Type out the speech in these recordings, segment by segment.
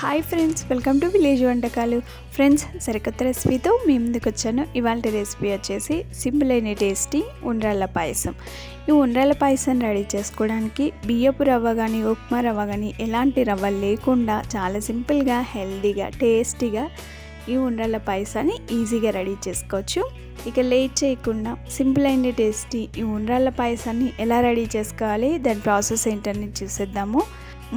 Hi friends welcome to village వంటకాలు. Friends సరికొత్త రెసిపీతో మీ ముందుకు వచ్చాను. ఇవాళ రెసిపీ వచ్చేసి సింపుల్ అయిన టేస్టీ ఉండ్రాళ్ళ పాయసం. ఈ ఉండ్రాళ్ళ పాయసం రెడీ చేసుకోవడానికి బియ్యపు రవ్వ కానీ ఉప్మా రవ్వ కానీ ఎలాంటి రవ్వ లేకుండా చాలా సింపుల్గా హెల్తీగా టేస్టీగా ఈ ఉండ్రాళ్ళ పాయసాన్ని ఈజీగా రెడీ చేసుకోవచ్చు. ఇక లేట్ చేయకుండా సింపుల్ అయిన టేస్టీ ఈ ఉండ్రాళ్ళ పాయసాన్ని ఎలా రెడీ చేసుకోవాలి దాని ప్రాసెస్ ఏంటని చూసేద్దాము.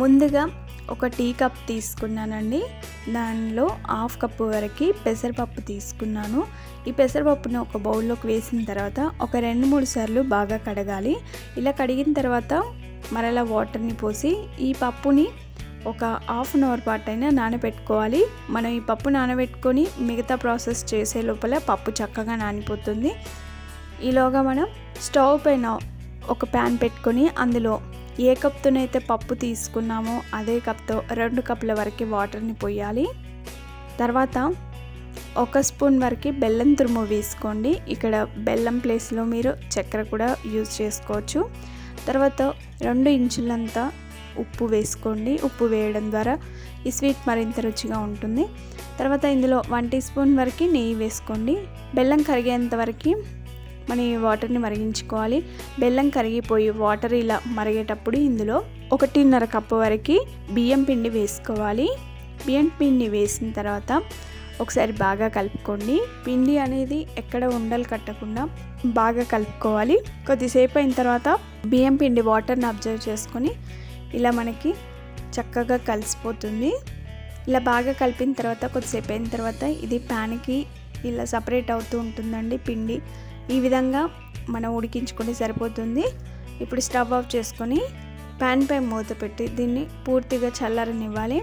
ముందుగా ఒక టీ కప్ తీసుకున్నానండి. దానిలో హాఫ్ కప్పు వరకు పెసరపప్పు తీసుకున్నాను. ఈ పెసరపప్పును ఒక బౌల్లోకి వేసిన తర్వాత ఒక రెండు మూడు సార్లు బాగా కడగాలి. ఇలా కడిగిన తర్వాత మరలా వాటర్ని పోసి ఈ పప్పుని ఒక హాఫ్ అన్ అవర్ పాటు అయినా నానబెట్టుకోవాలి. మనం ఈ పప్పు నానబెట్టుకొని మిగతా ప్రాసెస్ చేసే లోపల పప్పు చక్కగా నానిపోతుంది. ఈలోగా మనం స్టవ్ పైన ఒక ప్యాన్ పెట్టుకొని అందులో ఏ కప్తోనైతే పప్పు తీసుకున్నామో అదే కప్తో రెండు కప్ల వరకు వాటర్ని పోయాలి. తర్వాత ఒక స్పూన్ వరకు బెల్లం తురుము వేసుకోండి. ఇక్కడ బెల్లం ప్లేస్లో మీరు చక్కెర కూడా యూజ్ చేసుకోవచ్చు. తర్వాత రెండు ఇంచులంతా ఉప్పు వేసుకోండి. ఉప్పు వేయడం ద్వారా ఈ స్వీట్ మరింత రుచిగా ఉంటుంది. తర్వాత ఇందులో వన్ టీ స్పూన్ వరకు నెయ్యి వేసుకోండి. బెల్లం కరిగేంత వరకు మన ఈ వాటర్ని మరిగించుకోవాలి. బెల్లం కరిగిపోయి వాటర్ ఇలా మరిగేటప్పుడు ఇందులో ఒకటిన్నర కప్పు వరకు బియ్యం పిండి వేసుకోవాలి. బియ్యం పిండి వేసిన తర్వాత ఒకసారి బాగా కలుపుకోండి. పిండి అనేది ఎక్కడ ఉండలు కట్టకుండా బాగా కలుపుకోవాలి. కొద్దిసేపు అయిన తర్వాత బియ్యం పిండి వాటర్ని అబ్జర్వ్ చేసుకొని ఇలా మనకి చక్కగా కలిసిపోతుంది. ఇలా బాగా కలిపిన తర్వాత కొద్దిసేపు అయిన తర్వాత ఇది ప్యాన్కి ఇలా సపరేట్ అవుతూ ఉంటుందండి పిండి. ఈ విధంగా మనం ఉడికించుకుంటే సరిపోతుంది. ఇప్పుడు స్టవ్ ఆఫ్ చేసుకొని ప్యాన్ పై మూత పెట్టి దీన్ని పూర్తిగా చల్లారనివ్వాలి.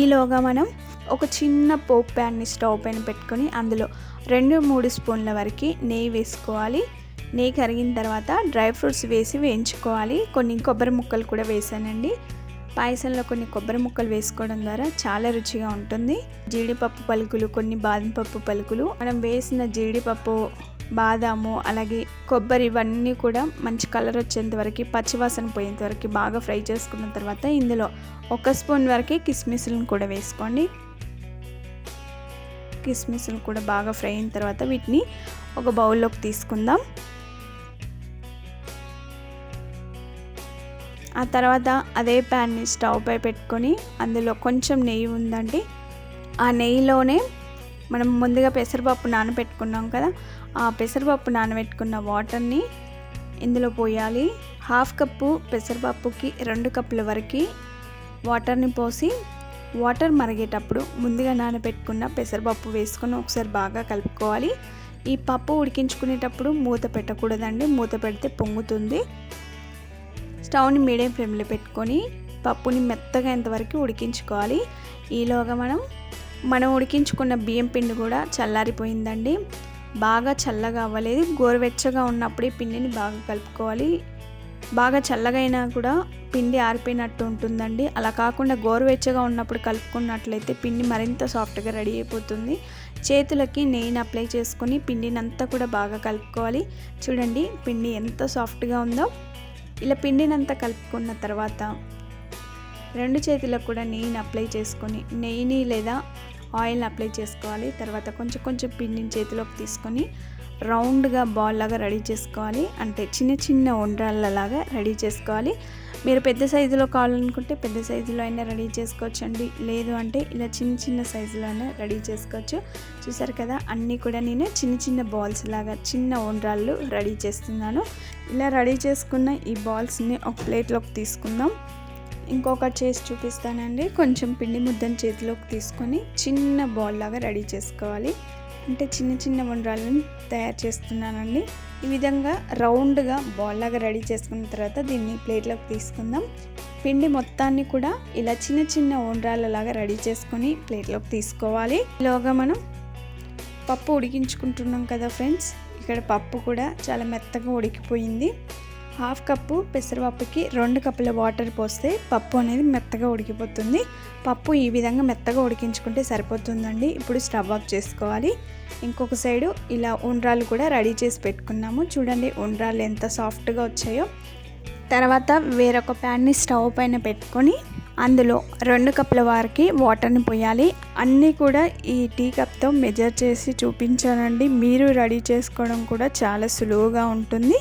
ఈలోగా మనం ఒక చిన్న పోప్ ప్యాన్ని స్టవ్ పైన పెట్టుకొని అందులో రెండు మూడు స్పూన్ల వరకు నెయ్యి వేసుకోవాలి. నెయ్యి కరిగిన తర్వాత డ్రై ఫ్రూట్స్ వేసి వేయించుకోవాలి. కొన్ని కొబ్బరి ముక్కలు కూడా వేసానండి. పాయసంలో కొన్ని కొబ్బరి ముక్కలు వేసుకోవడం ద్వారా చాలా రుచిగా ఉంటుంది. జీడిపప్పు పలుకులు కొన్ని బాదం పప్పు పలుకులు. మనం వేసిన జీడిపప్పు బాదాము అలాగే కొబ్బరి ఇవన్నీ కూడా మంచి కలర్ వచ్చేంత వరకు పచ్చివాసన పోయేంత వరకు బాగా ఫ్రై చేసుకున్న తర్వాత ఇందులో ఒక స్పూన్ వరకే కిస్మిస్లను కూడా వేసుకోండి. కిస్మిస్లు కూడా బాగా ఫ్రై అయిన తర్వాత వీటిని ఒక బౌల్లోకి తీసుకుందాం. ఆ తర్వాత అదే ప్యాన్ని స్టవ్ పై పెట్టుకొని అందులో కొంచెం నెయ్యి ఉందండి. ఆ నెయ్యిలోనే మనం ముందుగా పెసరపప్పు నానబెట్టుకున్నాం కదా ఆ పెసరపప్పు నానబెట్టుకున్న వాటర్ని ఇందులో పోయాలి. హాఫ్ కప్పు పెసరపప్పుకి రెండు కప్పుల వరకు వాటర్ని పోసి వాటర్ మరిగేటప్పుడు ముందుగా నానబెట్టుకున్న పెసరపప్పు వేసుకొని ఒకసారి బాగా కలుపుకోవాలి. ఈ పప్పు ఉడికించుకునేటప్పుడు మూత పెట్టకూడదండి. మూత పెడితే పొంగుతుంది. స్టవ్ని మీడియం ఫ్లేమ్లో పెట్టుకొని పప్పుని మెత్తగా ఇంతవరకు ఉడికించుకోవాలి. ఈలోగా మనం మనం ఉడికించుకున్న బియ్యం పిండి కూడా చల్లారిపోయిందండి. బాగా చల్లగా అవ్వలేదు. గోరువెచ్చగా ఉన్నప్పుడే పిండిని బాగా కలుపుకోవాలి. బాగా చల్లగా అయినా కూడా పిండి ఆరిపోయినట్టు ఉంటుందండి. అలా కాకుండా గోరువెచ్చగా ఉన్నప్పుడు కలుపుకున్నట్లయితే పిండి మరింత సాఫ్ట్గా రెడీ అయిపోతుంది. చేతులకి నెయ్యిని అప్లై చేసుకొని పిండిని అంతా కూడా బాగా కలుపుకోవాలి. చూడండి పిండి ఎంత సాఫ్ట్గా ఉందో. ఇలా పిండినంతా కలుపుకున్న తర్వాత రెండు చేతులకు కూడా నెయ్యిని అప్లై చేసుకొని నెయ్యిని లేదా ఆయిల్ని అప్లై చేసుకోవాలి. తర్వాత కొంచెం కొంచెం పిండిని చేతిలోకి తీసుకొని రౌండ్గా బాల్ లాగా రెడీ చేసుకోవాలి. అంటే చిన్న చిన్న ఉండ్రాళ్ళలాగా రెడీ చేసుకోవాలి. మీరు పెద్ద సైజులో కావాలనుకుంటే పెద్ద సైజులో అయినా రెడీ చేసుకోవచ్చండి. లేదు అంటే ఇలా చిన్న చిన్న సైజులో అయినా రెడీ చేసుకోవచ్చు. చూసారు కదా అన్నీ కూడా నేను చిన్న చిన్న బాల్స్ లాగా చిన్న ఉండ్రాళ్ళు రెడీ చేస్తున్నాను. ఇలా రెడీ చేసుకున్న ఈ బాల్స్ని ఒక ప్లేట్లోకి తీసుకుందాం. ఇంకొకటి చేసి చూపిస్తానండి. కొంచెం పిండి ముద్దను చేతిలోకి తీసుకొని చిన్న బాల్ లాగా రెడీ చేసుకోవాలి. అంటే చిన్న చిన్న ఉండ్రాలను తయారు చేస్తున్నానండి. ఈ విధంగా రౌండ్గా బాల్ లాగా రెడీ చేసుకున్న తర్వాత దీన్ని ప్లేట్లోకి తీసుకుందాం. పిండి మొత్తాన్ని కూడా ఇలా చిన్న చిన్న ఉండ్రాలలాగా రెడీ చేసుకొని ప్లేట్లోకి తీసుకోవాలి. ఇలాగా మనం పప్పు ఉడికించుకుంటున్నాం కదా ఫ్రెండ్స్. ఇక్కడ పప్పు కూడా చాలా మెత్తగా ఉడికిపోయింది. హాఫ్ కప్పు పెసరపప్పుకి రెండు కప్పుల వాటర్ పోస్తే పప్పు అనేది మెత్తగా ఉడికిపోతుంది. పప్పు ఈ విధంగా మెత్తగా ఉడికించుకుంటే సరిపోతుందండి. ఇప్పుడు స్టవ్ ఆఫ్ చేసుకోవాలి. ఇంకొక సైడు ఇలా ఉండ్రాలు కూడా రెడీ చేసి పెట్టుకున్నాము. చూడండి ఉండ్రాలు ఎంత సాఫ్ట్గా వచ్చాయో. తర్వాత వేరొక ప్యాన్ని స్టవ్ పైన పెట్టుకొని అందులో రెండు కప్పుల వారికి వాటర్ని పోయాలి. అన్నీ కూడా ఈ టీ కప్తో మెజర్ చేసి చూపించానండి. మీరు రెడీ చేసుకోవడం కూడా చాలా సులువుగా ఉంటుంది.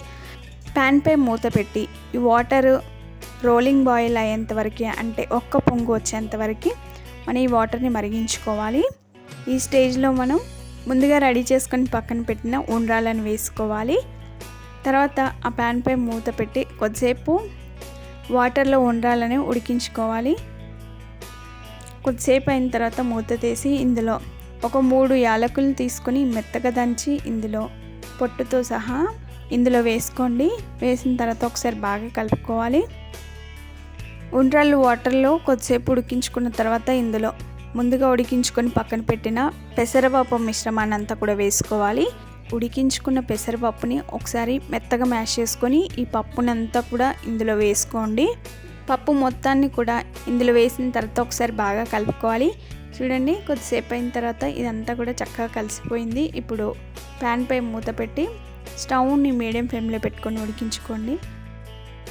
ప్యాన్పై మూత పెట్టి ఈ వాటర్ రోలింగ్ బాయిల్ అయ్యేంత వరకు అంటే ఒక్క పొంగు వచ్చేంత వరకు మనం ఈ వాటర్ని మరిగించుకోవాలి. ఈ స్టేజ్లో మనం ముందుగా రెడీ చేసుకొని పక్కన పెట్టిన ఉండ్రాలను వేసుకోవాలి. తర్వాత ఆ ప్యాన్పై మూత పెట్టి కొద్దిసేపు వాటర్లో ఉండ్రాలని ఉడికించుకోవాలి. కొద్దిసేపు అయిన తర్వాత మూత తీసి ఇందులో ఒక మూడు యాలకులు తీసుకొని మెత్తగా దంచి ఇందులో పొట్టుతో సహా ఇందులో వేసుకోండి. వేసిన తర్వాత ఒకసారి బాగా కలుపుకోవాలి. ఉండ్రాళ్ళు వాటర్లో కొద్దిసేపు ఉడికించుకున్న తర్వాత ఇందులో ముందుగా ఉడికించుకొని పక్కన పెట్టిన పెసరపప్పు మిశ్రమాన్ని అంతా కూడా వేసుకోవాలి. ఉడికించుకున్న పెసరపప్పుని ఒకసారి మెత్తగా మ్యాష్ చేసుకొని ఈ పప్పునంతా కూడా ఇందులో వేసుకోండి. పప్పు మొత్తాన్ని కూడా ఇందులో వేసిన తర్వాత ఒకసారి బాగా కలుపుకోవాలి. చూడండి కొద్దిసేపు అయిన తర్వాత ఇదంతా కూడా చక్కగా కలిసిపోయింది. ఇప్పుడు ప్యాన్పై మూత పెట్టి స్టవ్ని మీడియం ఫ్లేమ్లో పెట్టుకొని ఉడికించుకోండి.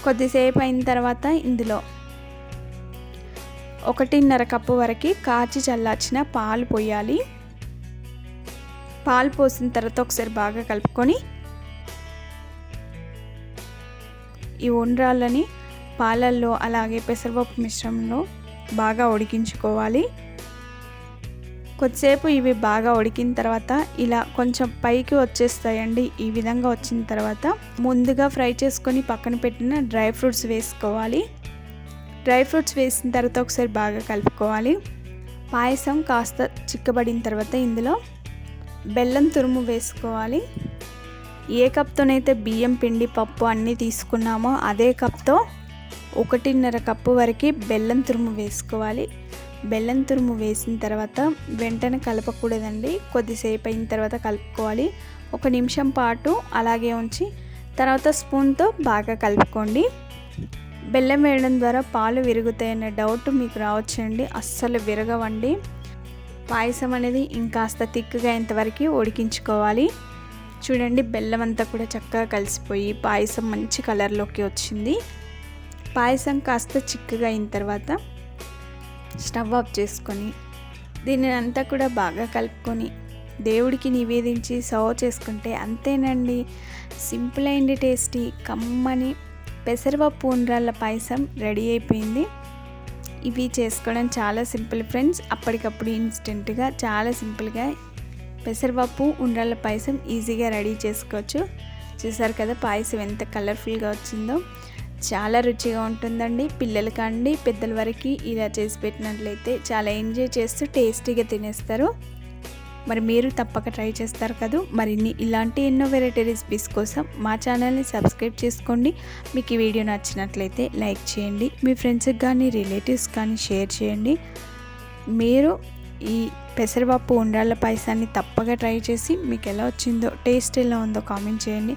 కొద్దిసేపు అయిన తర్వాత ఇందులో ఒకటిన్నర కప్పు వరకు కాచి చల్లార్చిన పాలు పోయాలి. పాలు పోసిన తర్వాత ఒకసారి బాగా కలుపుకొని ఈ ఉండ్రాళ్ళని పాలల్లో అలాగే పెసరపప్పు మిశ్రమంలో బాగా ఉడికించుకోవాలి. కొద్దిసేపు ఇవి బాగా ఉడికిన తర్వాత ఇలా కొంచెం పైకి వచ్చేస్తాయండి. ఈ విధంగా వచ్చిన తర్వాత ముందుగా ఫ్రై చేసుకొని పక్కన పెట్టిన డ్రై ఫ్రూట్స్ వేసుకోవాలి. డ్రై ఫ్రూట్స్ వేసిన తర్వాత ఒకసారి బాగా కలుపుకోవాలి. పాయసం కాస్త చిక్కబడిన తర్వాత ఇందులో బెల్లం తురుము వేసుకోవాలి. ఏ కప్తోనైతే బియ్యం పిండి పప్పు అన్నీ తీసుకున్నామో అదే కప్తో ఒకటిన్నర కప్పు వరకు బెల్లం తురుము వేసుకోవాలి. బెల్లం తురుము వేసిన తర్వాత వెంటనే కలపకూడదండి. కొద్దిసేపు అయిన తర్వాత కలుపుకోవాలి. ఒక నిమిషం పాటు అలాగే ఉంచి తర్వాత స్పూన్తో బాగా కలుపుకోండి. బెల్లం వేయడం ద్వారా పాలు విరుగుతాయనే డౌట్ మీకు రావచ్చండి. అస్సలు విరగవండి. పాయసం అనేది ఇంకాస్త తిక్కుగా అయ్యేంతవరకు ఉడికించుకోవాలి. చూడండి బెల్లం అంతా కూడా చక్కగా కలిసిపోయి పాయసం మంచి కలర్లోకి వచ్చింది. పాయసం కాస్త చిక్కగా అయిన తర్వాత స్టవ్ ఆఫ్ చేసుకొని దీనిని అంతా కూడా బాగా కలుపుకొని దేవుడికి నివేదించి సర్వ్ చేసుకుంటే అంతేనండి. సింపుల్ అండ్ టేస్టీ కమ్మని పెసరపప్పు ఉండ్రాళ్ళ పాయసం రెడీ అయిపోయింది. ఇవి చేసుకోవడం చాలా సింపుల్ ఫ్రెండ్స్. అప్పటికప్పుడు ఇన్స్టెంట్గా చాలా సింపుల్గా పెసరపప్పు ఉండ్రాళ్ళ పాయసం ఈజీగా రెడీ చేసుకోవచ్చు. చూసారు కదా పాయసం ఎంత కలర్ఫుల్గా వచ్చిందో. చాలా రుచిగా ఉంటుందండి. పిల్లలు కండి పెద్దల వరకు ఇలా చేసి పెట్టినట్లయితే చాలా ఎంజాయ్ చేస్తూ టేస్టీగా తినేస్తారు. మరి మీరు తప్పక ట్రై చేస్తారు కదా? మరిన్ని ఇలాంటి ఎన్నో వెరైటీ రెసిపీస్ కోసం మా ఛానల్ని సబ్స్క్రైబ్ చేసుకోండి. మీకు ఈ వీడియో నచ్చినట్లయితే లైక్ చేయండి. మీ ఫ్రెండ్స్కి కానీ రిలేటివ్స్ కానీ షేర్ చేయండి. మీరు ఈ పెసరపప్పు ఉండ్రాళ్ళ పాయసాన్ని తప్పగా ట్రై చేసి మీకు ఎలా వచ్చిందో టేస్ట్ ఎలా ఉందో కామెంట్ చేయండి.